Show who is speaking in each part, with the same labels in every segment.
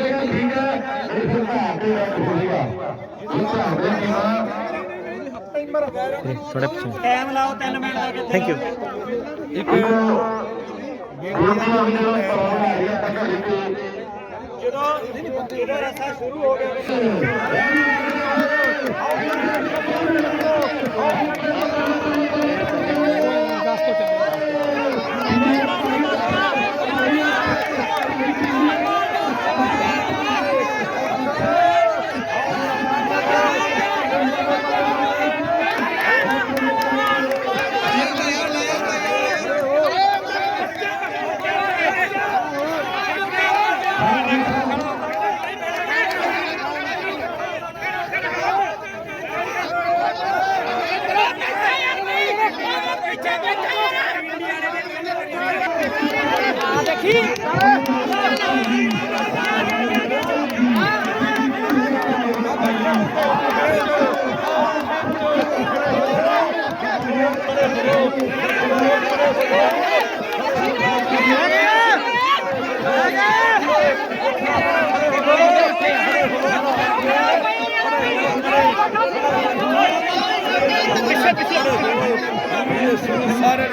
Speaker 1: ਹੋਵੇਗਾ ਠੀਕ ਹੈ ਇਹ ਸੁਧਾਰ ਦੇ ਵਿੱਚ ਹੋਵੇਗਾ ਸੁਧਾਰ ਦੇ ਨਾਲ
Speaker 2: ਟਾਈਮ ਲਾਓ 3 ਮਿੰਟ ਲਾ ਕੇ
Speaker 1: ਥੈਂਕ ਯੂ ਇੱਕ ਗੁਰਮੁਖੀ ਅੰਦਰ ਪਰਵਾਹ ਨਹੀਂ ਹੈ ਤਾਂ ਕਿ
Speaker 2: ਜਦੋਂ ਜਦੋਂ ਰਸਾ ਸ਼ੁਰੂ ਹੋ ਗਿਆ ਦੇਖੀ।
Speaker 1: ਸਾਰੇ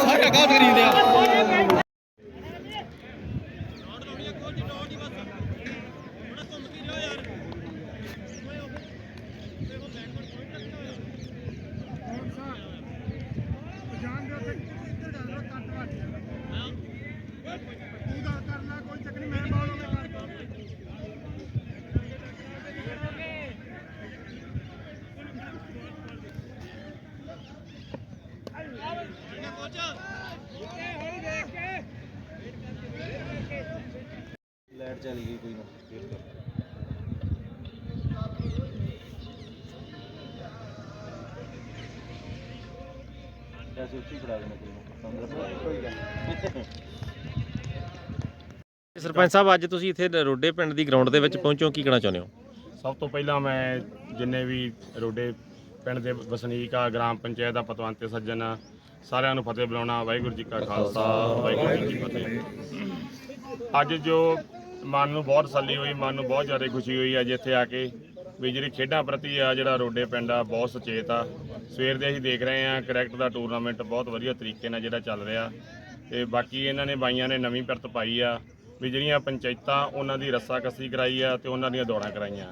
Speaker 1: ਸਾਡਾ ਗਾਉਂ ਕਰੀ ਦਿਆ ਲਾਈਟ ਚਲੀ ਗਈ ਕੋਈ ਨਾ। ਜੈਸੇ ਉੱਚੀ ਪੜਾ ਦੇਣਾ ਕੋਈ ਨਾ ਸਰਪੰਚ ਸਾਹਿਬ ਅੱਜ ਤੁਸੀਂ ਇੱਥੇ ਰੋਡੇ ਪਿੰਡ ਦੀ ਗਰਾਊਂਡ ਦੇ ਵਿੱਚ ਪਹੁੰਚੋ ਕੀ ਕਹਿਣਾ ਚਾਹੁੰਦੇ ਹੋ?
Speaker 3: ਸਭ ਤੋਂ ਪਹਿਲਾਂ ਮੈਂ ਜਿੰਨੇ ਵੀ ਰੋਡੇ ਪਿੰਡ ਦੇ ਵਸਨੀਕ ਆ ਗ੍ਰਾਮ ਪੰਚਾਇਤ ਦਾ ਪਤਵੰਤੇ ਸੱਜਣ ਆ, ਸਾਰਿਆਂ ਨੂੰ ਫਤਿਹ ਬੁਲਾਉਣਾ ਵਾਹਿਗੁਰੂ ਜੀ ਕਾ ਖਾਲਸਾ ਵਾਹਿਗੁਰੂ ਜੀ ਕੀ ਫਤਿਹ। ਅੱਜ ਜੋ ਮਨ ਨੂੰ ਬਹੁਤ ਤਸੱਲੀ ਹੋਈ, ਮਨ ਨੂੰ ਬਹੁਤ ਜ਼ਿਆਦਾ ਖੁਸ਼ੀ ਹੋਈ ਅੱਜ ਇੱਥੇ ਆ ਕੇ ਵੀ ਜਿਹੜੀ ਖੇਡਾਂ ਪ੍ਰਤੀ ਆ ਜਿਹੜਾ ਰੋਡੇ ਪਿੰਡ ਆ, ਬਹੁਤ ਸੁਚੇਤ ਆ। ਸਵੇਰ ਦੇ ਅਸੀਂ ਦੇਖ ਰਹੇ ਆ, ਕ੍ਰਿਕਟ ਦਾ ਟੂਰਨਾਮੈਂਟ ਬਹੁਤ ਵਧੀਆ ਤਰੀਕੇ ਨਾਲ ਜਿਹੜਾ ਚੱਲ ਰਿਹਾ। ਤੇ ਬਾਕੀ ਇਹਨਾਂ ਨੇ ਬਾਈਆਂ ਨੇ ਨਵੀਂ ਪਰਤ ਪਾਈ ਆ, ਵੀ ਜਿਹੜੀਆਂ ਪੰਚਾਇਤਾਂ ਉਹਨਾਂ ਦੀ ਰੱਸਾਕੱਸੀ ਕਰਾਈ ਆ ਤੇ ਉਹਨਾਂ ਦੀਆਂ ਦੌੜਾਂ ਕਰਾਈਆਂ।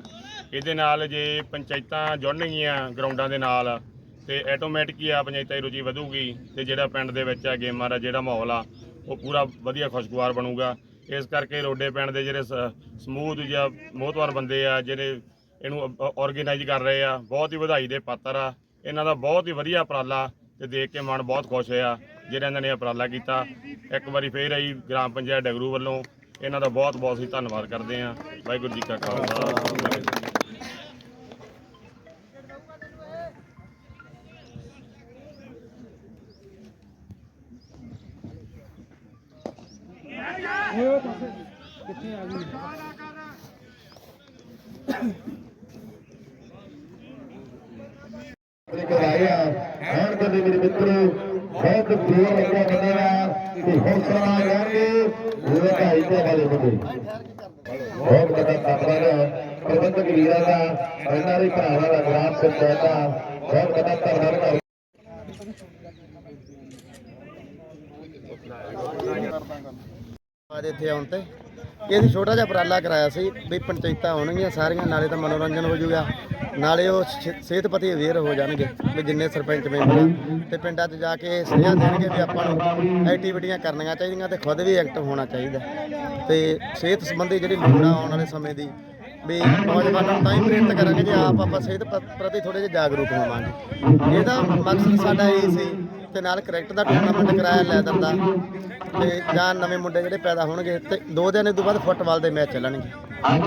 Speaker 3: ਇਹਦੇ ਨਾਲ ਜੇ ਪੰਚਾਇਤਾਂ ਜੁੜਨਗੀਆਂ ਗਰਾਊਂਡਾਂ ਦੇ ਨਾਲ, ਤੇ ਆਟੋਮੈਟਿਕ ਹੀ ਆ ਪੰਚਾਇਤਾਂ ਦੀ ਰੁਚੀ ਵਧੂਗੀ ਤੇ ਜਿਹੜਾ ਪਿੰਡ ਦੇ ਵਿੱਚ ਆ ਗੇਮਾਂ ਦਾ ਜਿਹੜਾ ਮਾਹੌਲ ਆ, ਉਹ ਪੂਰਾ ਵਧੀਆ ਖੁਸ਼ਗਵਾਰ ਬਣੂਗਾ। ਇਸ ਕਰਕੇ ਰੋਡੇ ਪਿੰਡ ਦੇ ਜਿਹੜੇ ਸ- ਸਮੂਹ ਜਾਂ ਮੋਹਤਵਾਰ ਬੰਦੇ ਆ, ਜਿਹੜੇ ਇਹਨੂੰ ਆਰਗੇਨਾਈਜ਼ ਕਰ ਰਹੇ ਆ, ਬਹੁਤ ਹੀ ਵਧਾਈ ਦੇ ਪਾਤਰ ਆ। ਇਹਨਾਂ ਦਾ ਬਹੁਤ ਹੀ ਵਧੀਆ ਉਪਰਾਲਾ ਤੇ ਦੇਖ ਕੇ ਮਨ ਬਹੁਤ ਖੁਸ਼ ਹੋਇਆ, ਜਿਹੜਾ ਇਹਨਾਂ ਨੇ ਉਪਰਾਲਾ ਕੀਤਾ। ਇੱਕ ਵਾਰੀ ਫੇਰ ਆਈ ਗ੍ਰਾਮ ਪੰਚਾਇਤ ਡਗਰੂ ਵੱਲੋਂ। ਇਹਨਾਂ ਦਾ ਬਹੁਤ ਬਹੁਤ ਹੀ ਧੰਨਵਾਦ ਕਰਦੇ ਆ ਵਾਹਿਗੁਰੂ ਜੀ ਕਾ ਖਾਲਸਾ।
Speaker 4: ਕਰਾਇਆ ਹੁਣ ਕਦੇ ਮੇਰੇ ਮਿੱਤਰੋ ਬਹੁਤ ਦੂਰ ਲੱਗਾ ਬੰਦੇਗਾ ਤੇ ਹੌਸਲਾ ਲਾਂਗੇ ਉਹਦੇ ਤੇ ਵਾਲੇ ਬੰਦੇ ਬਹੁਤ ਵੱਡਾ ਧੰਨਵਾਦ ਪ੍ਰਬੰਧਕ ਵੀਰਾਂ ਦਾ ਇਹਨਾਂ ਭਰਾਵਾਂ ਦਾ ਗ੍ਰਾਮ ਪੰਚਾਇਤ ਦਾ ਬਹੁਤ ਵੱਡਾ ਧੰਨਵਾਦ ਕਰ
Speaker 5: ਅੱਜ ਇੱਥੇ ਆਉਣ ਇਹ ਅਸੀਂ ਛੋਟਾ ਜਿਹਾ ਉਪਰਾਲਾ ਕਰਾਇਆ ਸੀ ਵੀ ਪੰਚਾਇਤਾਂ ਹੋਣਗੀਆਂ ਸਾਰੀਆਂ, ਨਾਲੇ ਤਾਂ ਮਨੋਰੰਜਨ ਹੋ ਜਾਊਗਾ। ਨਾਲੇ ਉਹ ਸਿਹਤ ਸਿਹਤਪਤੀ ਅਵੇਅਰ ਹੋ ਜਾਣਗੇ ਵੀ ਜਿੰਨੇ ਸਰਪੰਚ ਮੈਂਬਰ ਆ। ਤੇ ਪਿੰਡਾਂ 'ਚ ਜਾ ਕੇ ਸੁਨੇਹਾ ਦੇਣਗੇ ਵੀ ਆਪਾਂ ਨੂੰ ਐਕਟੀਵਿਟੀਆਂ ਕਰਨੀਆਂ ਚਾਹੀਦੀਆਂ ਤੇ ਖੁਦ ਵੀ ਐਕਟਿਵ ਹੋਣਾ ਚਾਹੀਦਾ। ਤੇ ਸਿਹਤ ਸੰਬੰਧੀ ਜਿਹੜੀ ਲੋੜ ਆਉਣ ਵਾਲੇ ਸਮੇਂ ਦੀ, ਵੀ ਨੌਜਵਾਨਾਂ ਨੂੰ ਤਾਂ ਹੀ ਪ੍ਰੇਰਿਤ ਕਰਾਂਗੇ ਜੇ ਆਪ ਆਪਾਂ ਸਿਹਤ ਪ- ਪ੍ਰਤੀ ਥੋੜੇ ਜਿਹਾ ਜਾਗਰੂਕ ਹੋਵਾਂਗੇ। ਇਹਦਾ ਮਕਸਦ ਸਾਡਾ ਇਹ ਸੀ ਤੇ ਨਾਲ ਕ੍ਰਿਕਟ ਦਾ ਟੂਰਨਾਮੈਂਟ ਕਰਾਇਆ ਲੈਦਰ ਦਾ ਤੇ ਜਾਂ ਨਵੇਂ ਮੁੰਡੇ ਜਿਹੜੇ ਪੈਦਾ ਹੋਣਗੇ ਤੇ ਦੋ ਦਿਨ ਤੋਂ ਬਾਅਦ ਫੁੱਟਬਾਲ ਦੇ ਮੈਚ ਚੱਲਣਗੇ।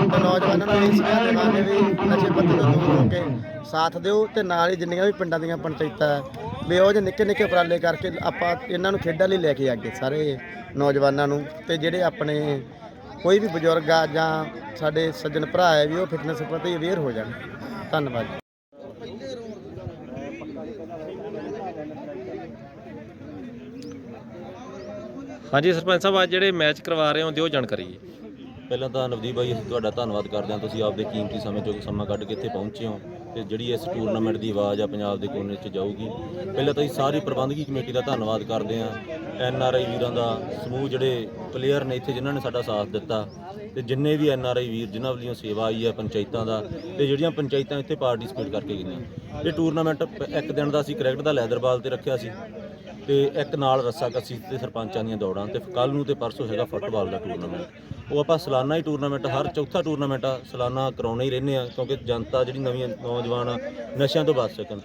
Speaker 5: ਤੇ ਨੌਜਵਾਨਾਂ ਨੂੰ ਇਹ ਸਿੱਖਿਆ ਦੇਵਾਂਗੇ ਵੀ ਨਸ਼ੇ ਪੱਤੇ ਤੋਂ ਦੂਰ ਹੋ ਕੇ ਸਾਥ ਦਿਓ ਤੇ ਨਾਲ ਹੀ ਜਿੰਨੀਆਂ ਵੀ ਪਿੰਡਾਂ ਦੀਆਂ ਪੰਚਾਇਤਾਂ ਹੈ, ਵੀ ਉਹ ਜਿਹੇ ਨਿੱਕੇ ਨਿੱਕੇ ਉਪਰਾਲੇ ਕਰਕੇ ਆਪਾਂ ਇਹਨਾਂ ਨੂੰ ਖੇਡਾਂ ਲਈ ਲੈ ਕੇ ਅੱਗੇ ਸਾਰੇ ਨੌਜਵਾਨਾਂ ਨੂੰ ਤੇ ਜਿਹੜੇ ਆਪਣੇ ਕੋਈ ਵੀ ਬਜ਼ੁਰਗ ਆ ਜਾਂ ਸਾਡੇ ਸੱਜਣ ਭਰਾ ਹੈ ਵੀ ਉਹ ਫਿਟਨੈਸ ਪ੍ਰਤੀ ਅਵੇਅਰ ਹੋ ਜਾਣ। ਧੰਨਵਾਦ
Speaker 1: ਹਾਂਜੀ ਸਰਪੰਚ ਸਾਹਿਬ, ਅੱਜ ਜਿਹੜੇ ਮੈਚ ਕਰਵਾ ਰਹੇ ਹੋ, ਦਿਓ ਜਾਣਕਾਰੀ ਜੀ।
Speaker 6: ਪਹਿਲਾਂ ਤਾਂ ਨਵਦੀਪ ਭਾਈ ਅਸੀਂ ਤੁਹਾਡਾ ਧੰਨਵਾਦ ਕਰਦੇ ਹਾਂ। ਤੁਸੀਂ ਆਪਦੇ ਕੀਮਤੀ ਸਮੇਂ ਚੋਂ ਸਮਾਂ ਕੱਢ ਕੇ ਇੱਥੇ ਪਹੁੰਚੇ ਹੋ ਤੇ ਜਿਹੜੀ ਇਸ ਟੂਰਨਾਮੈਂਟ ਦੀ ਆਵਾਜ਼ ਆ ਪੰਜਾਬ ਦੇ ਕੋਨੇ 'ਚ ਜਾਊਗੀ। ਪਹਿਲਾਂ ਤਾਂ ਅਸੀਂ ਸਾਰੀ ਪ੍ਰਬੰਧਕੀ ਕਮੇਟੀ ਦਾ ਧੰਨਵਾਦ ਕਰਦੇ ਹਾਂ। ਐਨ ਆਰ ਆਈ ਵੀਰਾਂ ਦਾ ਸਮੂਹ ਜਿਹੜੇ ਪਲੇਅਰ ਨੇ ਇੱਥੇ, ਜਿਨ੍ਹਾਂ ਨੇ ਸਾਡਾ ਸਾਥ ਦਿੱਤਾ ਤੇ ਜਿੰਨੇ ਵੀ ਐਨ ਆਰ ਆਈ ਵੀਰ, ਜਿਨ੍ਹਾਂ ਵੱਲੋਂ ਸੇਵਾ ਆਈ ਹੈ ਪੰਚਾਇਤਾਂ ਦਾ ਤੇ ਜਿਹੜੀਆਂ ਪੰਚਾਇਤਾਂ ਇੱਥੇ ਪਾਰਟਿਸਿਪੇਟ ਕਰਕੇ ਗਈਆਂ। ਇਹ ਟੂਰਨਾਮੈਂਟ ਪ- ਇੱਕ ਦਿਨ ਦਾ ਅਸੀਂ ਕ੍ਰਿਕਟ ਦਾ ਲੈਦਰ ਬਾਲ ਤੇ ਰੱਖਿਆ ਸੀ। ਤੇ ਇੱਕ ਨਾਲ ਰੱਸਾ ਕੱਸੀ ਤੇ ਸਰਪੰਚਾਂ ਦੀਆਂ ਦੌੜਾਂ ਤੇ ਕੱਲ ਨੂੰ ਤੇ ਪਰਸੋਂ ਹੈਗਾ ਫੁੱਟਬਾਲ ਦਾ ਟੂਰਨਾਮੈਂਟ ਉਹ ਆਪਾਂ ਸਾਲਾਨਾ ਹੀ ਟੂਰਨਾਮੈਂਟ ਹਰ ਚੌਥਾ ਟੂਰਨਾਮੈਂਟ ਆ ਸਾਲਾਨਾ ਕਰਾਉਣਾ ਹੀ ਰਹਿੰਦੇ ਆ ਕਿਉਂਕਿ ਜਨਤਾ ਜਿਹੜੀ ਨਵੀਂ ਨੌਜਵਾਨ ਆ, ਨਸ਼ਿਆਂ ਤੋਂ ਬਚ ਸਕਣ।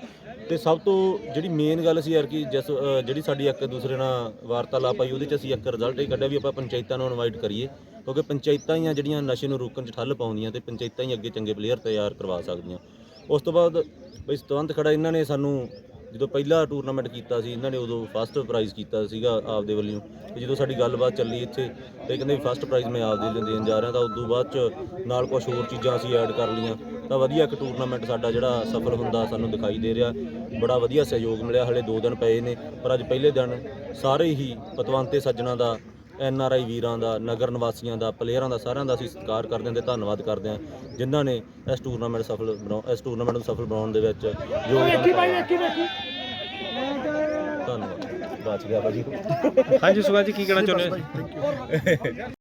Speaker 6: ਤੇ ਸਭ ਤੋਂ ਜਿਹੜੀ ਮੇਨ ਗੱਲ ਸੀ ਯਾਰ ਕਿ ਜਿਸ ਜਿਹੜੀ ਸਾਡੀ ਇੱਕ ਦੂਸਰੇ ਨਾਲ ਵਾਰਤਾਲਾਪ ਆਈ ਉਹਦੇ ਚ ਅਸੀਂ ਇੱਕ ਰਿਜ਼ਲਟ ਇਹ ਕੱਢਿਆ ਵੀ ਆਪਾਂ ਪੰਚਾਇਤਾਂ ਨੂੰ ਇਨਵਾਈਟ ਕਰੀਏ ਕਿਉਂਕਿ ਪੰਚਾਇਤਾਂ ਹੀ ਆ ਜਿਹੜੀਆਂ ਨਸ਼ੇ ਨੂੰ ਰੋਕਣ 'ਚ ਠੱਲ ਪਾਉਂਦੀਆਂ ਤੇ ਪੰਚਾਇਤਾਂ ਹੀ ਅੱਗੇ ਚੰਗੇ ਪਲੇਅਰ ਤਿਆਰ ਕਰਵਾ ਸਕਦੀਆਂ। ਉਸ ਤੋਂ ਬਾਅਦ ਬਈ ਤੁਰੰਤ ਖੜਾ ਇਹਨਾਂ ਨੇ ਸਾਨੂੰ ਜਦੋਂ ਪਹਿਲਾ ਟੂਰਨਾਮੈਂਟ ਕੀਤਾ ਸੀ, ਇਹਨਾਂ ਨੇ ਉਦੋਂ ਫਸਟ ਪ੍ਰਾਈਜ਼ ਕੀਤਾ ਸੀਗਾ ਆਪਦੇ ਵੱਲੋਂ। ਤੇ ਜਦੋਂ ਸਾਡੀ ਗੱਲਬਾਤ ਚੱਲੀ ਇੱਥੇ, ਤੇ ਕਹਿੰਦੇ ਫਸਟ ਪ੍ਰਾਈਜ਼ ਮੈਂ ਆਪਦੇ ਲਈ ਦੇਣ ਜਾ ਰਿਹਾ, ਤਾਂ ਉਦੋਂ ਬਾਅਦ ਚ ਨਾਲ ਕੁਝ ਹੋਰ ਚੀਜ਼ਾਂ ਅਸੀਂ ਐਡ ਕਰ ਲਈਆਂ। ਤਾਂ ਵਧੀਆ ਇੱਕ ਟੂਰਨਾਮੈਂਟ ਸਾਡਾ ਜਿਹੜਾ ਸਫਲ ਹੁੰਦਾ ਸਾਨੂੰ ਦਿਖਾਈ ਦੇ ਰਿਹਾ। ਬੜਾ ਵਧੀਆ ਸਹਿਯੋਗ ਮਿਲਿਆ, ਹਲੇ 2 ਦਿਨ ਪਏ ਨੇ, ਪਰ ਅੱਜ ਪਹਿਲੇ ਦਿਨ ਸਾਰੇ ਹੀ ਪਤਵੰਤੇ ਸੱਜਣਾ ਦਾ ਐਨ ਆਰ ਆਈ ਵੀਰਾਂ ਦਾ ਨਗਰ ਨਿਵਾਸੀਆਂ ਦਾ ਪਲੇਅਰਾਂ ਦਾ ਸਾਰਿਆਂ ਦਾ ਅਸੀਂ ਸਤਿਕਾਰ ਕਰਦੇ ਹਾਂ ਤੇ ਧੰਨਵਾਦ ਕਰਦੇ ਹਾਂ ਜਿਨ੍ਹਾਂ ਨੇ ਇਸ ਟੂਰਨਾਮੈਂਟ ਸਫਲ ਬਣਾਉ ਇਸ ਟੂਰਨਾਮੈਂਟ ਨੂੰ ਸਫਲ ਬਣਾਉਣ ਦੇ ਵਿੱਚ ਯੋਗਦਾਨ ਪਾਇਆ। ਧੰਨਵਾਦ। ਬਚ ਗਿਆ ਭਾਜੀ।
Speaker 1: ਹਾਂਜੀ ਸੁਗਾ ਜੀ ਕੀ ਕਹਿਣਾ ਚਾਹੁੰਦੇ ਹੋ?